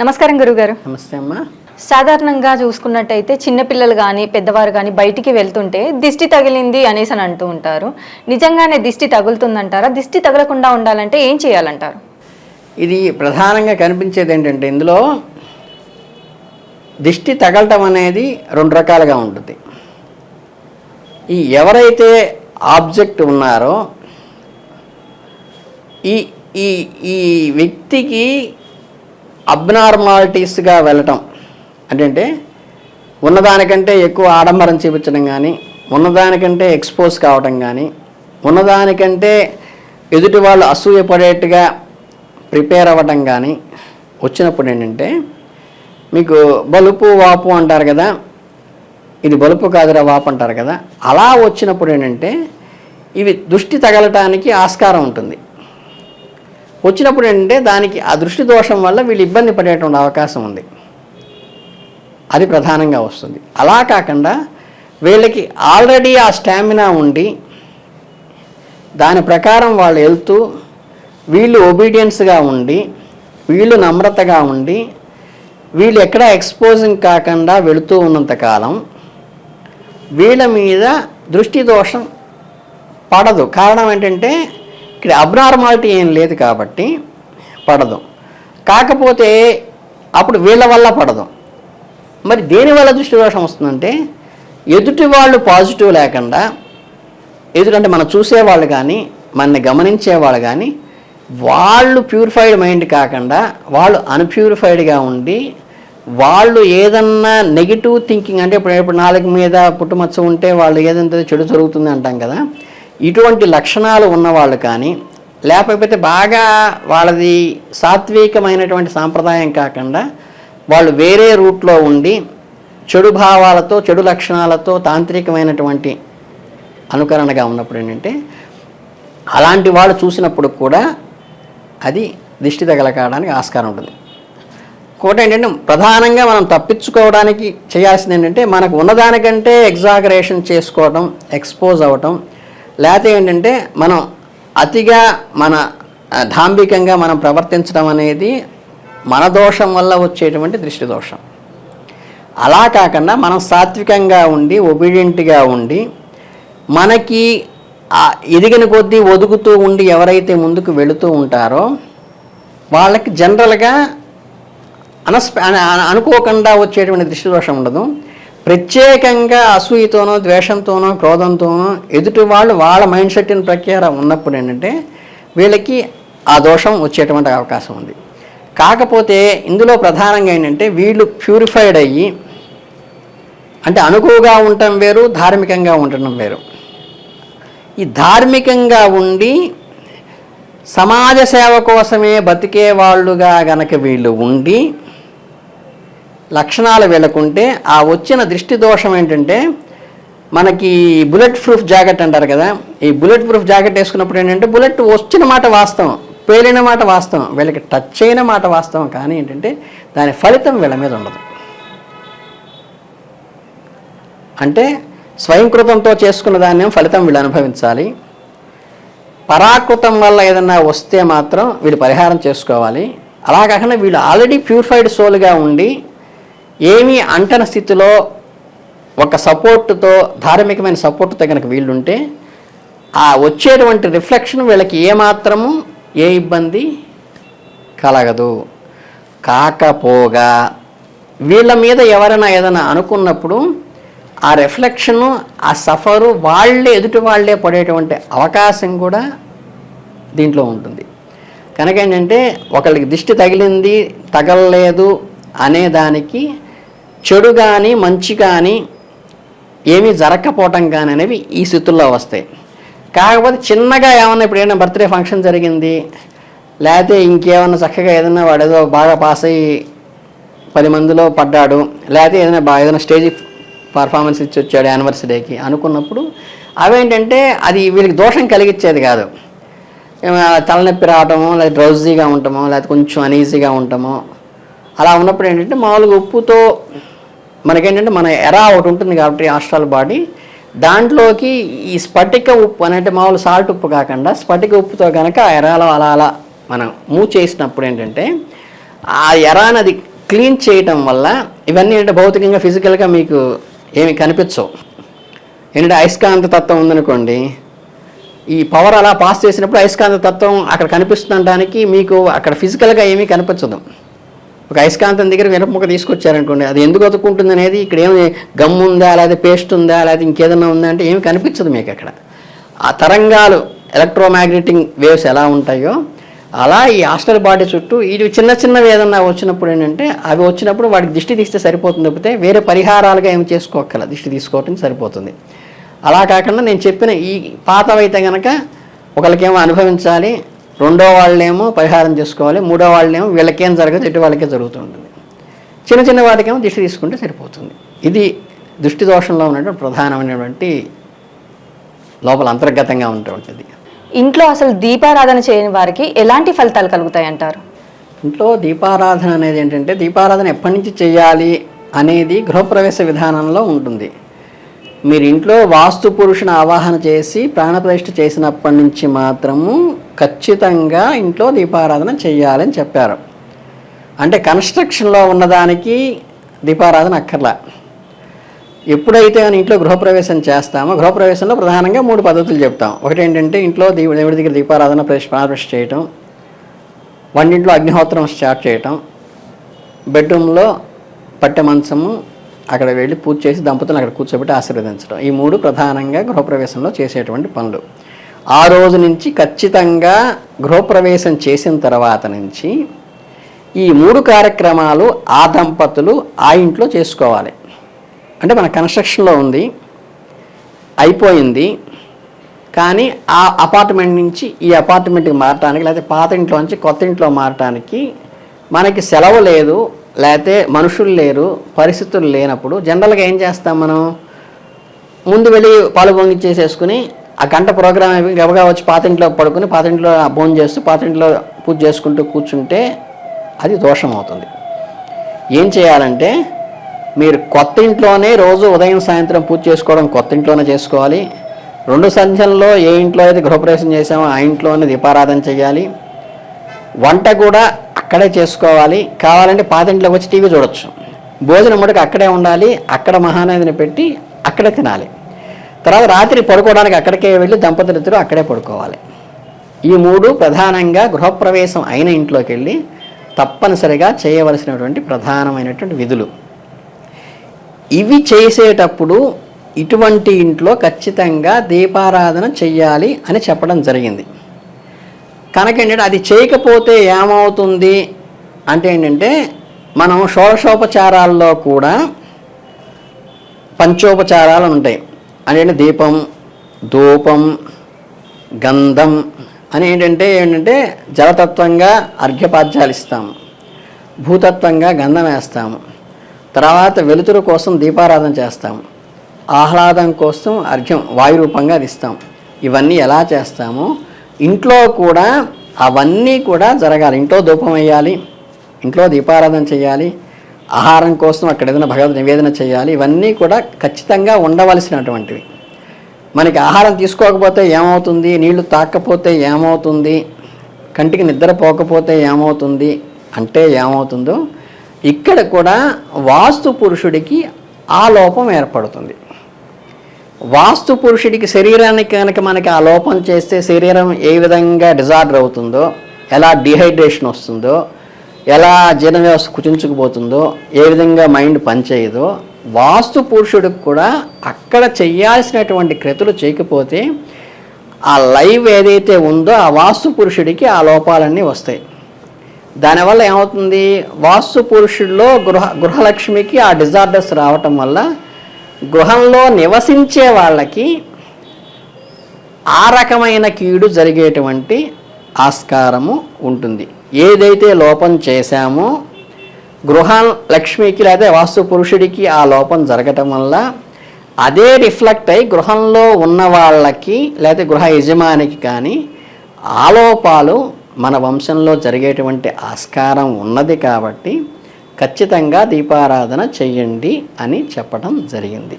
నమస్కారం గురుగారు. నమస్తే అమ్మా. సాధారణంగా చూసుకున్నట్టయితే చిన్నపిల్లలు కానీ పెద్దవారు కానీ బయటికి వెళ్తుంటే దిష్టి తగిలింది అనేసి అని అంటూ ఉంటారు. నిజంగానే దిష్టి తగులుతుందంటారా? దిష్టి తగలకుండా ఉండాలంటే ఏం చేయాలంటారు? ఇది ప్రధానంగా కనిపించేది ఏంటంటే ఇందులో దిష్టి తగలటం అనేది రెండు రకాలుగా ఉంటుంది. ఈ ఎవరైతే ఆబ్జెక్ట్ ఉన్నారో ఈ ఈ ఈ వ్యక్తికి అబ్నార్మాలిటీస్గా వెళ్ళటం. అంటే ఉన్నదానికంటే ఎక్కువ ఆడంబరం చూపించడం కానీ ఉన్నదానికంటే ఎక్స్పోజ్ కావటం కానీ ఉన్నదానికంటే ఎదుటి వాళ్ళు అసూయపడేట్టుగా ప్రిపేర్ అవ్వటం కానీ వచ్చినప్పుడు ఏంటంటే మీకు బలుపు వాపు అంటారు కదా ఇది బలుపు కాదురా వాపు అంటారు కదా అలా వచ్చినప్పుడు ఏంటంటే ఇవి దృష్టి తగలటానికి ఆస్కారం ఉంటుంది. వచ్చినప్పుడు ఏంటంటే దానికి ఆ దృష్టి దోషం వల్ల వీళ్ళు ఇబ్బంది పడేటువంటి అవకాశం ఉంది. అది ప్రధానంగా వస్తుంది. అలా కాకుండా వీళ్ళకి ఆల్రెడీ ఆ స్టామినా ఉండి దాని ప్రకారం వాళ్ళు వెళ్తూ వీళ్ళు ఒబీడియన్స్గా ఉండి వీళ్ళు నమ్రతగా ఉండి వీళ్ళు ఎక్కడ ఎక్స్పోజింగ్ కాకుండా వెళుతూ ఉన్నంత కాలం వీళ్ళ మీద దృష్టి దోషం పడదు. కారణం ఏంటంటే ఇక్కడ అబ్నార్మాలిటీ ఏం లేదు కాబట్టి పడదు. కాకపోతే అప్పుడు వీళ్ళ వల్ల పడదు. మరి దేని వల్ల దృష్టి దోషం వస్తుందంటే ఎదుటి వాళ్ళు పాజిటివ్ లేకుండా ఎదురంటే మనం చూసేవాళ్ళు కానీ మనని గమనించేవాళ్ళు కానీ వాళ్ళు ప్యూరిఫైడ్ మైండ్ కాకుండా వాళ్ళు అన్ప్యూరిఫైడ్గా ఉండి వాళ్ళు ఏదన్నా నెగిటివ్ థింకింగ్ అంటే ఇప్పుడు ఇప్పుడు నాలుగు మీద పుట్టుమచ్చ ఉంటే వాళ్ళు ఏదంటే చెడు జరుగుతుంది అంటాం కదా ఇటువంటి లక్షణాలు ఉన్నవాళ్ళు కానీ లేకపోతే బాగా వాళ్ళది సాత్వికమైనటువంటి సాంప్రదాయం కాకుండా వాళ్ళు వేరే రూట్లో ఉండి చెడు భావాలతో చెడు లక్షణాలతో తాంత్రికమైనటువంటి అనుకరణగా ఉన్నప్పుడు ఏంటంటే అలాంటి వాళ్ళు చూసినప్పుడు కూడా అది దిష్టి తగలకాడానికి ఆస్కారం ఉంటుంది. ఒకటి ఏంటంటే ప్రధానంగా మనం తప్పించుకోవడానికి చేయాల్సింది ఏంటంటే మనకు ఉన్నదానికంటే ఎగ్జాగరేషన్ చేసుకోవడం ఎక్స్పోజ్ అవ్వటం లేకపోతే ఏంటంటే మనం అతిగా మన ఆ, మనం ప్రవర్తించడం అనేది మన దోషం వల్ల వచ్చేటువంటి దృష్టి దోషం. అలా కాకుండా మనం సాత్వికంగా ఉండి ఒబీడియంట్గా ఉండి మనకి ఎదిగిన కొద్దీ ఒదుగుతూ ఉండి ఎవరైతే ముందుకు వెళుతూ ఉంటారో వాళ్ళకి జనరల్గా అనస్ప అనుకోకుండా వచ్చేటువంటి దృష్టి దోషం ఉండదు. ప్రత్యేకంగా అసూయతోనో ద్వేషంతోనో క్రోధంతోనో ఎదుటి వాళ్ళు వాళ్ళ మైండ్ సెట్ని ప్రక్రియ ఉన్నప్పుడు ఏంటంటే వీళ్ళకి ఆ దోషం వచ్చేటువంటి అవకాశం ఉంది. కాకపోతే ఇందులో ప్రధానంగా ఏంటంటే వీళ్ళు ప్యూరిఫైడ్ అయ్యి అంటే అనుకువగా ఉండటం వేరు ధార్మికంగా ఉండటం వేరు. ఈ ధార్మికంగా ఉండి సమాజ సేవ కోసమే బతికే వాళ్ళుగా గనక వీళ్ళు ఉండి లక్షణాలు వీళ్ళకుంటే ఆ వచ్చిన దృష్టి దోషం ఏంటంటే మనకి బుల్లెట్ ప్రూఫ్ జాకెట్ అంటారు కదా ఈ బుల్లెట్ ప్రూఫ్ జాకెట్ వేసుకున్నప్పుడు ఏంటంటే బుల్లెట్ వచ్చిన మాట వాస్తవం పేలిన మాట వాస్తవం వీళ్ళకి టచ్ అయిన మాట వాస్తవం కానీ ఏంటంటే దాని ఫలితం వీళ్ళ మీద ఉండదు. అంటే స్వయంకృతంతో చేసుకున్న దాన్ని ఫలితం వీళ్ళు అనుభవించాలి. పరాకృతం వల్ల ఏదన్నా వస్తే మాత్రం వీళ్ళు పరిహారం చేసుకోవాలి. అలా కాకుండా వీళ్ళు ఆల్రెడీ ప్యూరిఫైడ్ సోల్గా ఉండి ఏమీ అంటన స్థితిలో ఒక సపోర్టుతో ధార్మికమైన సపోర్టుతో కనుక వీళ్ళుంటే ఆ వచ్చేటువంటి రిఫ్లెక్షన్ వీళ్ళకి ఏమాత్రము ఏ ఇబ్బంది కలగదు. కాకపోగా వీళ్ళ మీద ఎవరైనా ఏదైనా అనుకున్నప్పుడు ఆ రిఫ్లెక్షను ఆ సఫరు వాళ్ళే ఎదుటి వాళ్ళే పడేటువంటి అవకాశం కూడా దీంట్లో ఉంటుంది. కనుక ఏంటంటే ఒకరికి దిష్టి తగిలింది తగలలేదు అనేదానికి చెడు కానీ మంచి కానీ ఏమీ జరగకపోవటం కానీ అనేవి ఈ స్థితుల్లో వస్తాయి. కాకపోతే చిన్నగా ఏమన్నా ఇప్పుడు ఏమైనా బర్త్డే ఫంక్షన్ జరిగింది లేకపోతే ఇంకేమన్నా చక్కగా ఏదైనా వాడు ఏదో బాగా పాస్ అయ్యి పది మందిలో పడ్డాడు లేకపోతే ఏదైనా బాగా ఏదైనా స్టేజ్ పర్ఫార్మెన్స్ ఇచ్చి వచ్చాడు యానివర్సరీకి అనుకున్నప్పుడు అవేంటంటే అది వీళ్ళకి దోషం కలిగించేది కాదు. తలనొప్పి రావటమో లేదా డ్రౌజీగా ఉండటమో లేకపోతే కొంచెం అనీజీగా ఉండటమో అలా ఉన్నప్పుడు ఏంటంటే మామూలుగా ఉప్పుతో మనకేంటంటే మన ఎరా ఒకటి ఉంటుంది కాబట్టి ఆస్ట్రాల్ బాడీ. దాంట్లోకి ఈ స్ఫటిక ఉప్పు అనేది మామూలు సాల్ట్ ఉప్పు కాకుండా స్ఫటిక ఉప్పుతో కనుక ఆ ఎరాలో అలా అలా మనం మూవ్ చేసినప్పుడు ఏంటంటే ఆ ఎరాని క్లీన్ చేయటం వల్ల ఇవన్నీ ఏంటంటే భౌతికంగా ఫిజికల్గా మీకు ఏమి కనిపించవు. ఏంటంటే అయస్కాంత తత్వం ఉందనుకోండి ఈ పవర్ అలా పాస్ చేసినప్పుడు అయస్కాంత తత్వం అక్కడ కనిపిస్తుండడానికి మీకు అక్కడ ఫిజికల్గా ఏమీ కనిపించదు. ఒక అయస్కాంతం దగ్గర మిరపముక్క తీసుకొచ్చారనుకోండి అది ఎందుకు అతుక్కుంటుంది అనేది ఇక్కడ ఏమి గమ్ ఉందా లేదా పేస్ట్ ఉందా లేదా ఇంకేదన్నా ఉందా అంటే ఏమి కనిపించదు మీకు అక్కడ ఆ తరంగాలు ఎలక్ట్రోమాగ్నెటిక్ వేవ్స్ ఎలా ఉంటాయో అలా ఈ హాస్టల్ బాడీ చుట్టూ ఇది చిన్న చిన్నవి ఏదన్నా వచ్చినప్పుడు ఏంటంటే అవి వచ్చినప్పుడు వాడికి దిష్టి తీస్తే సరిపోతుంది తప్పితే వేరే పరిహారాలుగా ఏమి చేసుకోగల దిష్టి తీసుకోవటం సరిపోతుంది. అలా కాకుండా నేను చెప్పిన ఈ పాతవైతే కనుక ఒకరికేమో అనుభవించాలి రెండో వాళ్ళేమో పరిహారం చేసుకోవాలి మూడో వాళ్ళేమో వీళ్ళకేం జరగదు ఎటు వాళ్ళకే జరుగుతుంటుంది చిన్న చిన్న వాటికేమో దిష్టి తీసుకుంటే సరిపోతుంది. ఇది దృష్టి దోషంలో ఉన్నటువంటి ప్రధానమైనటువంటి లోపల అంతర్గతంగా ఉన్నటువంటిది ఇంట్లో అసలు దీపారాధన చేయని వారికి ఎలాంటి ఫలితాలు కలుగుతాయి అంటారు ఇంట్లో దీపారాధన అనేది ఏంటంటే దీపారాధన ఎప్పటి నుంచి చేయాలి అనేది గృహప్రవేశ విధానంలో ఉంటుంది. మీరు ఇంట్లో వాస్తు పురుషుని ఆవాహన చేసి ప్రాణప్రతిష్ఠ చేసినప్పటి నుంచి మాత్రము ఖచ్చితంగా ఇంట్లో దీపారాధన చేయాలని చెప్పారు. అంటే కన్స్ట్రక్షన్లో ఉన్నదానికి దీపారాధన అక్కర్లా. ఎప్పుడైతే మనం ఇంట్లో గృహప్రవేశం చేస్తామో గృహప్రవేశంలో ప్రధానంగా మూడు పద్ధతులు చెప్తాం. ఒకటి ఏంటంటే ఇంట్లో దీ దేవుడి దగ్గర దీపారాధన ప్రాణప్రతిష్ఠ చేయటం వంటింట్లో అగ్నిహోత్రం స్టార్ట్ చేయటం బెడ్రూమ్లో పట్టె మంచము అక్కడ వెళ్ళి పూజ చేసి దంపతులను అక్కడ కూర్చోబెట్టి ఆశీర్వదించడం. ఈ మూడు ప్రధానంగా గృహప్రవేశంలో చేసేటువంటి పనులు. ఆ రోజు నుంచి ఖచ్చితంగా గృహప్రవేశం చేసిన తర్వాత నుంచి ఈ మూడు కార్యక్రమాలు ఆ దంపతులు ఆ ఇంట్లో చేసుకోవాలి. అంటే మన కన్స్ట్రక్షన్లో ఉంది అయిపోయింది. కానీ ఆ అపార్ట్మెంట్ నుంచి ఈ అపార్ట్మెంట్కి మారటానికి లేకపోతే పాత ఇంట్లో నుంచి కొత్త ఇంట్లో మారటానికి మనకి సెలవు లేదు. లేకపోతే మనుషులు లేరు పరిస్థితులు లేనప్పుడు జనరల్గా ఏం చేస్తాం మనం? ముందు వెళ్ళి పాలు పొంగిచ్చేసేసుకుని ఆ గంట ప్రోగ్రామ్ అయిపోయి గబగా వచ్చి పాత ఇంట్లో పడుకుని పాతింట్లో భోజనం చేస్తూ పాతింట్లో పూజ చేసుకుంటూ కూర్చుంటే అది దోషం అవుతుంది. ఏం చేయాలంటే మీరు కొత్త ఇంట్లోనే రోజు ఉదయం సాయంత్రం పూజ చేసుకోవడం కొత్త ఇంట్లోనే చేసుకోవాలి. రెండు సంధ్యల్లో ఏ ఇంట్లో అయితే గృహప్రవేశం చేసామో ఆ ఇంట్లోనే దీపారాధన చేయాలి. వంట కూడా అక్కడే చేసుకోవాలి. కావాలంటే పాతింట్లోకి వచ్చి టీవీ చూడొచ్చు. భోజనం మటుకు అక్కడే ఉండాలి. అక్కడ మహానదిని పెట్టి అక్కడే తినాలి. తర్వాత రాత్రి పడుకోవడానికి అక్కడికే వెళ్ళి దంపతులిద్దరూ అక్కడే పడుకోవాలి. ఈ మూడు ప్రధానంగా గృహప్రవేశం అయిన ఇంట్లోకి వెళ్ళి తప్పనిసరిగా చేయవలసినటువంటి ప్రధానమైనటువంటి విధులు. ఇవి చేసేటప్పుడు ఇటువంటి ఇంట్లో ఖచ్చితంగా దీపారాధన చెయ్యాలి అని చెప్పడం జరిగింది. కనుక ఏంటంటే అది చేయకపోతే ఏమవుతుంది అంటే ఏంటంటే మనం షోడశోపచారాల్లో కూడా పంచోపచారాలు ఉంటాయి. అంటే దీపం ధూపం గంధం అని ఏంటంటే ఏంటంటే జలతత్వంగా అర్ఘ్యపాద్యాలు ఇస్తాము. భూతత్వంగా గంధం వేస్తాము. తర్వాత వెలుతురు కోసం దీపారాధన చేస్తాము. ఆహ్లాదం కోసం అర్ఘ్యం వాయు రూపంగా అది ఇస్తాం ఇవన్నీ ఎలా చేస్తామో? ఇంట్లో కూడా అవన్నీ కూడా జరగాలి. ఇంట్లో ధూపం వేయాలి ఇంట్లో దీపారాధన చేయాలి ఆహారం కోసం అక్కడ ఏదైనా భగవద్ నివేదన చేయాలి ఇవన్నీ కూడా ఖచ్చితంగా ఉండవలసినటువంటివి. మనకి ఆహారం తీసుకోకపోతే ఏమవుతుంది? నీళ్ళు తాకపోతే ఏమవుతుంది? కంటికి నిద్ర పోకపోతే ఏమవుతుంది? అంటే ఏమవుతుందో ఇక్కడ కూడా వాస్తు పురుషుడికి ఆ లోపం ఏర్పడుతుంది. వాస్తు పురుషుడికి శరీరానికి కనుక మనకి ఆ లోపం చేస్తే శరీరం ఏ విధంగా డిజార్డర్ అవుతుందో ఎలా డిహైడ్రేషన్ వస్తుందో ఎలా జీర్ణ వ్యవస్థ కుచించుకుపోతుందో ఏ విధంగా మైండ్ పనిచేయదో వాస్తు పురుషుడికి కూడా అక్కడ చేయాల్సినటువంటి క్రతులు చేయకపోతే ఆ లైవ్ ఏదైతే ఉందో ఆ వాస్తు పురుషుడికి ఆ లోపాలన్నీ వస్తాయి. దానివల్ల ఏమవుతుంది? వాస్తు పురుషుడిలో గృహ గృహలక్ష్మికి ఆ డిజార్డర్స్ రావటం వల్ల గృహంలో నివసించే వాళ్ళకి ఆ రకమైన కీడు జరిగేటువంటి ఆస్కారము ఉంటుంది. ఏదైతే లోపం చేశామో గృహ లక్ష్మికి లేదా వాస్తు పురుషుడికి ఆ లోపం జరగటం వల్ల అదే రిఫ్లెక్ట్ అయి గృహంలో ఉన్న వాళ్ళకి లేదా గృహ యజమానికి కానీ ఆ లోపాలు మన వంశంలో జరిగేటువంటి ఆస్కారం ఉన్నది కాబట్టి ఖచ్చితంగా దీపారాధన చెయ్యండి అని చెప్పడం జరిగింది.